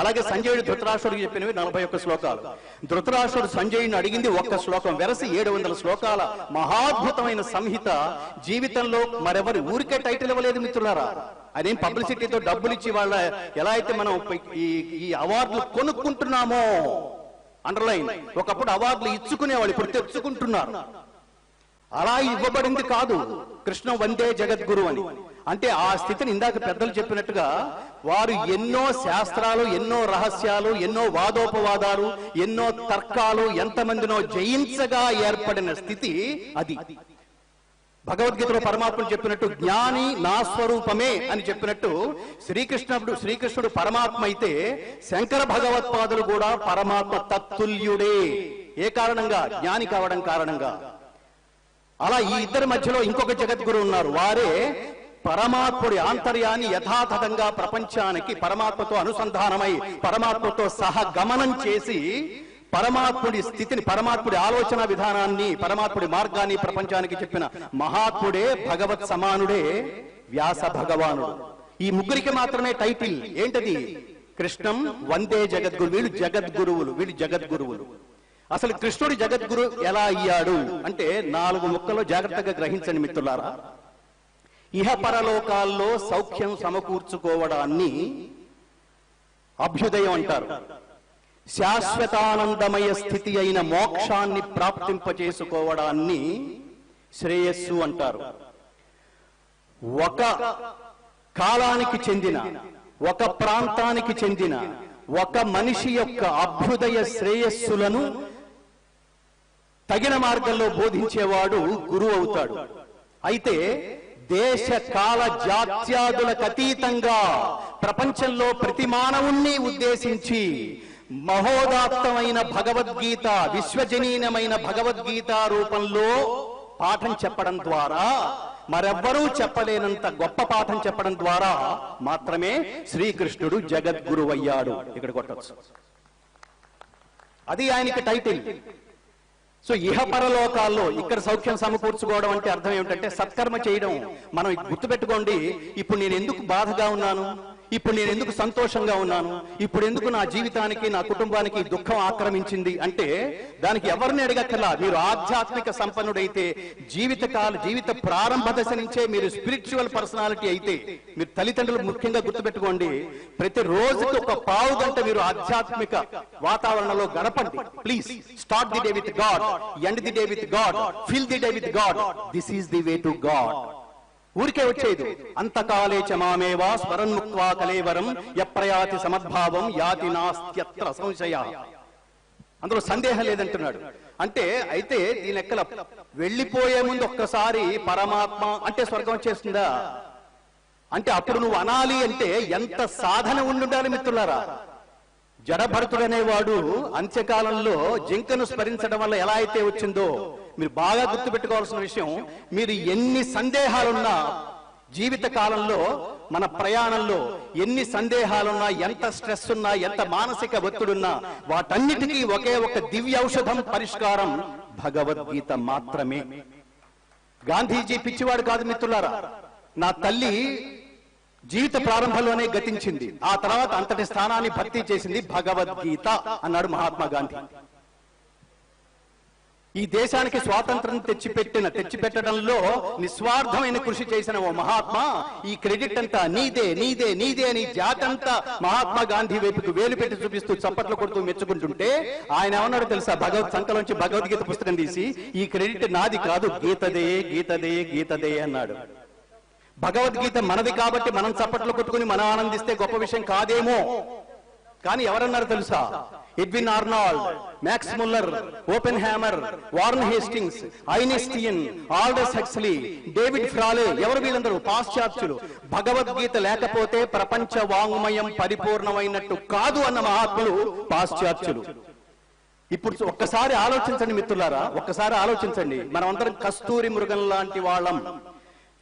అలాగే సంజయుడు ధృతరాష్ట్రుడికి చెప్పినవి నలభై ఒక్క శ్లోకాలు. ధృతరాష్ట్రుడు సంజయుని అడిగింది ఒక్క శ్లోకం వెరసి ఏడు వందల శ్లోకాల మహాద్భుతమైన సంహిత జీవితంలో మరెవరి ఊరికే టైటిల్ ఇవ్వలేదు మిత్రులారా. అదేం పబ్లిసిటీతో డబ్బులు ఇచ్చి వాళ్ళ ఎలా అయితే మనం ఈ ఈ అవార్డులు కొనుక్కుంటున్నామో అండర్లైన్ ఒకప్పుడు అవార్డులు ఇచ్చుకునేవాళ్ళు ఇప్పుడు తెచ్చుకుంటున్నారు. అలా ఇవ్వబడింది కాదు. కృష్ణ వందే జగద్గురు అని. అంటే ఆ స్థితిని ఇందాక పెద్దలు చెప్పినట్టుగా వారు ఎన్నో శాస్త్రాలు ఎన్నో రహస్యాలు ఎన్నో వాదోపవాదాలు ఎన్నో తర్కాలు ఎంతమందినో జయించగా ఏర్పడిన స్థితి అది. భగవద్గీతలో పరమాత్ముడు చెప్పినట్టు జ్ఞాని నా స్వరూపమే అని చెప్పినట్టు శ్రీకృష్ణుడు శ్రీకృష్ణుడు పరమాత్మ అయితే శంకర భగవత్పాదులు కూడా పరమాత్మ తత్తుల్యుడే. ఏ కారణంగా? జ్ఞాని కావడం కారణంగా. అలా ఈ ఇద్దరి మధ్యలో ఇంకొక జగద్గురు ఉన్నారు. వారే పరమాత్ముడి ఆంతర్యాన్ని యథాతథంగా ప్రపంచానికి పరమాత్మతో అనుసంధానమై పరమాత్మతో సహగమనం చేసి పరమాత్ముడి స్థితిని పరమాత్ముడి ఆలోచన విధానాన్ని పరమాత్ముడి మార్గాన్ని ప్రపంచానికి చెప్పిన మహాత్ముడే భగవత్ సమానుడే వ్యాస భగవానుడు. ఈ ముగ్గురికి మాత్రమే టైటిల్. ఏంటది? కృష్ణం వందే జగద్గురు. వీళ్ళు జగద్గురువులు. వీళ్ళు జగద్గురువులు. అసలు కృష్ణుడి జగద్గురు ఎలా అయ్యాడు? అంటే నాలుగు ముక్కలో జాగ్రత్తగా గ్రహించండి మిత్రులారా. ఇహ పరలోకాల్లో సౌఖ్యం సమకూర్చుకోవడాన్ని అభ్యుదయం అంటారు. శాశ్వతానందమయ స్థితి అయిన మోక్షాన్ని ప్రాప్తింపచేసుకోవడాన్ని శ్రేయస్సు అంటారు. ఒక కాలానికి చెందిన ఒక ప్రాంతానికి చెందిన ఒక మనిషి యొక్క అభ్యుదయ శ్రేయస్సులను తగిన మార్గంలో బోధించేవాడు గురువు అవుతాడు. అయితే దేశ కాల జాత్యాదులకు అతీతంగా ప్రపంచంలో ప్రతి మానవుణ్ణి ఉద్దేశించి మహోదాత్తమైన భగవద్గీత విశ్వజనీనమైన భగవద్గీత రూపంలో పాఠం చెప్పడం ద్వారా మరెవ్వరూ చెప్పలేనంత గొప్ప పాఠం చెప్పడం ద్వారా మాత్రమే శ్రీకృష్ణుడు జగద్గురువయ్యాడు. ఇక్కడ కొట్టచ్చు. అది ఆయనకి టైటిల్. సో ఇహ పరలోకాల్లో ఇక్కడ సౌఖ్యం సమకూర్చుకోవడం అంటే అర్థం ఏమిటంటే సత్కర్మ చేయడం. మనం గుర్తుపెట్టుకోండి ఇప్పుడు నేను ఎందుకు బాధగా ఉన్నాను? ఇప్పుడు నేను ఎందుకు సంతోషంగా ఉన్నాను? ఇప్పుడు ఎందుకు నా జీవితానికి నా కుటుంబానికి దుఃఖం ఆక్రమించింది? అంటే దానికి ఎవరిని అడగక్కర్లా? మీరు ఆధ్యాత్మిక సంపన్నుడైతే జీవితకాల జీవిత ప్రారంభ దశ నుంచే మీరు స్పిరిచువల్ పర్సనాలిటీ అయితే మీరు తల్లిదండ్రులు ముఖ్యంగా గుర్తుపెట్టుకోండి ప్రతి రోజుకి ఒక పావు గంట మీరు ఆధ్యాత్మిక వాతావరణంలో గడపండి. Please start the day with God end the day with God fill the day with God this is the way to God ఊరికే వచ్చేది. అంతకాలే చ మామేవా స్మరన్ముక్వా కలేవరం ఎప్రయాతి సమద్భావం యాతి నాస్త్యత్ర సంశయ. అందులో సందేహం లేదంటున్నాడు. అంటే అయితే దీని ఎక్కల వెళ్ళిపోయే ముందు ఒక్కసారి పరమాత్మ అంటే స్వర్గం వచ్చేస్తుందా? అంటే అప్పుడు నువ్వు అనాలి అంటే ఎంత సాధన ఉండుండాలి మిత్రులారా? జడభరతుడనేవాడు అంత్యకాలంలో జింకను స్మరించడం వల్ల ఎలా అయితే వచ్చిందో మీరు బాగా గుర్తుపెట్టుకోవాల్సిన విషయం మీరు ఎన్ని సందేహాలున్నా జీవిత కాలంలో మన ప్రయాణంలో ఎన్ని సందేహాలున్నా ఎంత స్ట్రెస్ ఉన్నా ఎంత మానసిక ఒత్తిడున్నా వాటన్నిటికీ ఒకే ఒక దివ్య ఔషధం పరిష్కారం భగవద్గీత మాత్రమే. గాంధీజీ పిచ్చివాడు కాదు మిత్రులారా. నా తల్లి జీవిత ప్రారంభంలోనే గతించింది. ఆ తర్వాత అంతటి స్థానాన్ని భర్తీ చేసింది భగవద్గీత అన్నాడు మహాత్మా గాంధీ. ఈ దేశానికి స్వాతంత్రం తెచ్చిపెట్టిన తెచ్చిపెట్టడంలో నిస్వార్థమైన కృషి చేసిన ఓ మహాత్మా ఈ క్రెడిట్ అంతా నీదే నీదే నీదే అని జాతంతా మహాత్మా గాంధీ వైపుకు వేలు పెట్టి చూపిస్తూ చప్పట్లు కొడుతూ మెచ్చుకుంటుంటే ఆయన ఏమన్నాడు తెలుసా? భగవత్ సంకలోంచి భగవద్గీత పుస్తకం తీసి ఈ క్రెడిట్ నాది కాదు గీతదే గీతదే గీతదే అన్నాడు. భగవద్గీత మనది కాబట్టి మనం చప్పట్లు కొట్టుకుని మనం ఆనందిస్తే గొప్ప విషయం కాదేమో. కానీ ఎవరన్నారు తెలుసా? Edwin Arnold Max Muller Oppenheimer Warren Hastings Einstein Aldous Huxley David Frawley ఎవరు వీళ్ళందరూ? పాశ్చాత్యులు. భగవద్గీత లేకపోతే ప్రపంచ వాంగ్మయం పరిపూర్ణమైనట్టు కాదు అన్న మహాత్ములు పాశ్చాత్యులు. ఇప్పుడు ఒక్కసారి ఆలోచించండి మిత్రులారా ఒక్కసారి ఆలోచించండి. మనం అందరం కస్తూరి మృగం లాంటి వాళ్ళం.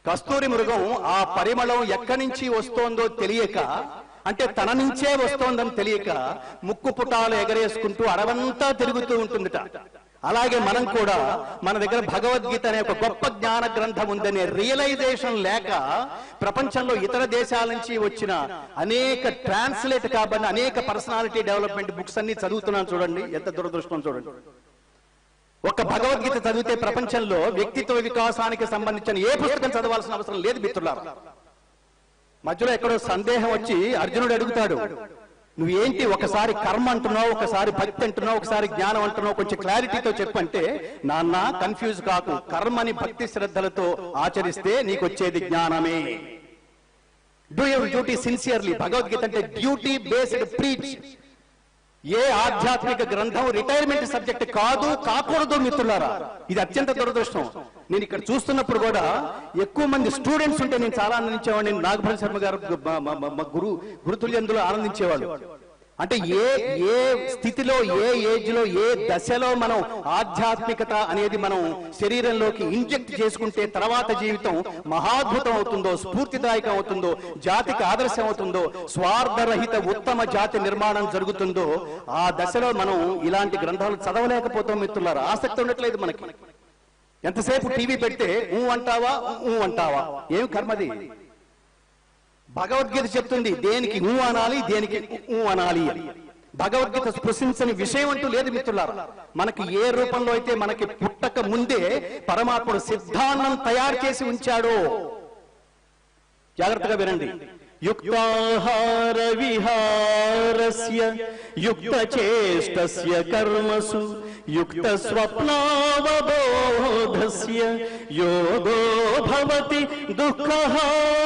కస్తూరి మృగం ఆ పరిమళం ఎక్కడి నుంచి వస్తోందో తెలియక అంటే తన నుంచే వస్తోందని తెలియక ముక్కు పుటాలు ఎగరేసుకుంటూ అడవంతా తిరుగుతూ ఉంటుందిట. అలాగే మనం కూడా మన దగ్గర భగవద్గీత అనే ఒక గొప్ప జ్ఞాన గ్రంథం ఉందనే రియలైజేషన్ లేక ప్రపంచంలో ఇతర దేశాల నుంచి వచ్చిన అనేక ట్రాన్స్లేట్ కాబట్టి అనేక పర్సనాలిటీ డెవలప్మెంట్ బుక్స్ అన్ని చదువుతున్నాను చూడండి. ఎంత దురదృష్టం చూడండి. ఒక భగవద్గీత చదివితే ప్రపంచంలో వ్యక్తిత్వ వికాసానికి సంబంధించిన ఏ పుస్తకం చదవాల్సిన అవసరం లేదు మిత్రులారా. మధ్యలో ఎక్కడో సందేహం వచ్చి అర్జునుడు అడుగుతాడు నువ్వేంటి ఒకసారి కర్మ అంటున్నావు ఒకసారి భక్తి అంటున్నావు ఒకసారి జ్ఞానం అంటున్నావు కొంచెం క్లారిటీతో చెప్పంటే నాన్న కన్ఫ్యూజ్ కాకు. కర్మని భక్తి శ్రద్ధలతో ఆచరిస్తే నీకు వచ్చేది జ్ఞానమే. Do your duty sincerely Bhagavad Gita అంటే డ్యూటీ బేస్డ్ ప్రీచ్ ఏ ఆధ్యాత్మిక గ్రంథం రిటైర్మెంట్ సబ్జెక్ట్ కాదు కాకూడదు మిత్రులారా. ఇది అత్యంత దురదృష్టం. నేను ఇక్కడ చూస్తున్నప్పుడు కూడా ఎక్కువ మంది స్టూడెంట్స్ ఉంటే నేను చాలా ఆనందించేవాడిని. నాగభరణ శర్మ గారు గురు గురుతుల్యందులో ఆనందించేవాళ్ళు. అంటే ఏ ఏ స్థితిలో ఏ ఏజ్లో ఏ దశలో మనం ఆధ్యాత్మికత అనేది మనం శరీరంలోకి ఇంజెక్ట్ చేసుకుంటే తర్వాత జీవితం మహాద్భుతం అవుతుందో స్ఫూర్తిదాయకం అవుతుందో జాతికి ఆదర్శం అవుతుందో స్వార్థరహిత ఉత్తమ జాతి నిర్మాణం జరుగుతుందో ఆ దశలో మనం ఇలాంటి గ్రంథాలు చదవలేకపోతాం మిత్రులారా. ఆసక్తి ఉండట్లేదు మనకి. ఎంతసేపు టీవీ పెడితే ఊ అంటావా ఊ అంటావా? ఏం కర్మది? భగవద్గీత చెప్తుంది దేనికి ఊ అనాలి దేనికి ఊ అనాలి భగవద్గీత స్పృశించని విషయం అంటూ లేదు మిత్రులారా. మనకి ఏ రూపంలో అయితే మనకి పుట్టక ముందే పరమాత్ముడు సిద్ధాన్నం తయారు చేసి ఉంచాడో జాగ్రత్తగా వినండి. యుక్తాహార విహారస్య యుక్త చేష్టస్య కర్మసు యుక్త స్వప్నావబోధస్య యోగో భవతి దుఃఖహార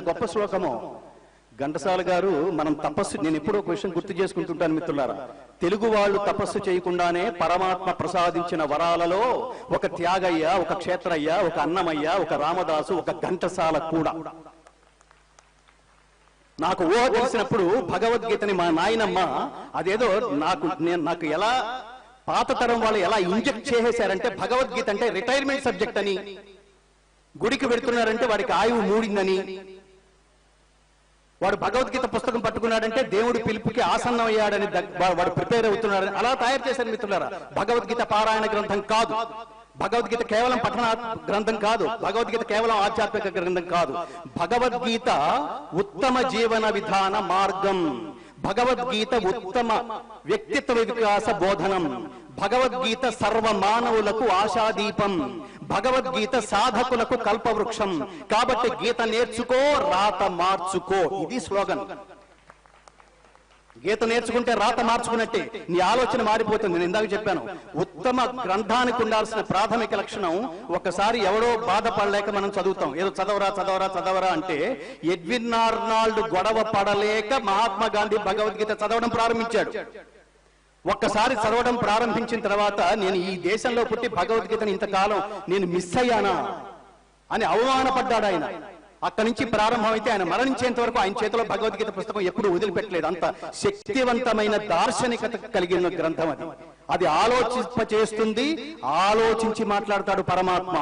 గొప్ప శ్లోకమో? ఘంటసాల గారు మనం తపస్సు నేను ఎప్పుడో క్వశ్చన్ గుర్తు చేసుకుంటుంటాను మిత్రులారా. తెలుగు వాళ్ళు తపస్సు చేయకుండానే పరమాత్మ ప్రసాదించిన వరాలలో ఒక త్యాగయ్య ఒక క్షేత్రయ్య ఒక అన్నమయ్య ఒక రామదాసు ఒక ఘంటసాల కూడా. నాకు ఊహ తెలిసినప్పుడు భగవద్గీతని మా నాయనమ్మ అదేదో నాకు నేను నాకు ఎలా పాత తరం వాళ్ళు ఎలా ఇంజెక్ట్ చేసేశారంటే భగవద్గీత అంటే రిటైర్మెంట్ సబ్జెక్ట్ అని. గుడికి పెడుతున్నారంటే వాడికి ఆయువు మూడిందని. వాడు భగవద్గీత పుస్తకం పట్టుకున్నాడంటే దేవుడి పిలుపుకి ఆసన్నం అయ్యాడని వాడు ప్రిపేర్ అవుతున్నాడని అలా తయారు చేశారు మిత్రులారా. భగవద్గీత పారాయణ గ్రంథం కాదు. భగవద్గీత కేవలం పఠన గ్రంథం కాదు. భగవద్గీత కేవలం ఆధ్యాత్మిక గ్రంథం కాదు. భగవద్గీత ఉత్తమ జీవన విధాన మార్గం. భగవద్గీత ఉత్తమ వ్యక్తిత్వ వికాస బోధనం. భగవద్గీత సర్వ మానవులకు ఆశాదీపం. భగవద్గీత సాధకులకు కల్పవృక్షం. కాబట్టి గీత నేర్చుకో రాత మార్చుకో. ఇది స్లోగన్. గీత నేర్చుకుంటే రాత మార్చుకున్నట్టే. నీ ఆలోచన మారిపోతుంది. నేను ఇందాక చెప్పాను. ఉత్తమ గ్రంథానికి ఉండాల్సిన ప్రాథమిక లక్షణం ఒకసారి ఎవడో బాధపడలేక మనం చదువుతాం. ఏదో చదవరా చదవరా చదవరా అంటే ఎడ్విన్ ఆర్నాల్డ్ గొడవ పడలేక మహాత్మా గాంధీ భగవద్గీత చదవడం ప్రారంభించాడు. ఒక్కసారి చదవడం ప్రారంభించిన తర్వాత నేను ఈ దేశంలో పుట్టి భగవద్గీతను ఇంతకాలం నేను మిస్ అయ్యానా అని అవమానపడ్డాడు ఆయన. అక్కడి నుంచి ప్రారంభమైతే ఆయన మరణించేంత వరకు ఆయన చేతిలో భగవద్గీత పుస్తకం ఎప్పుడు వదిలిపెట్టలేదు. అంత శక్తివంతమైన దార్శనికత కలిగిన గ్రంథం అది. అది ఆలోచింప చేస్తుంది ఆలోచించి మాట్లాడతాడు పరమాత్మ.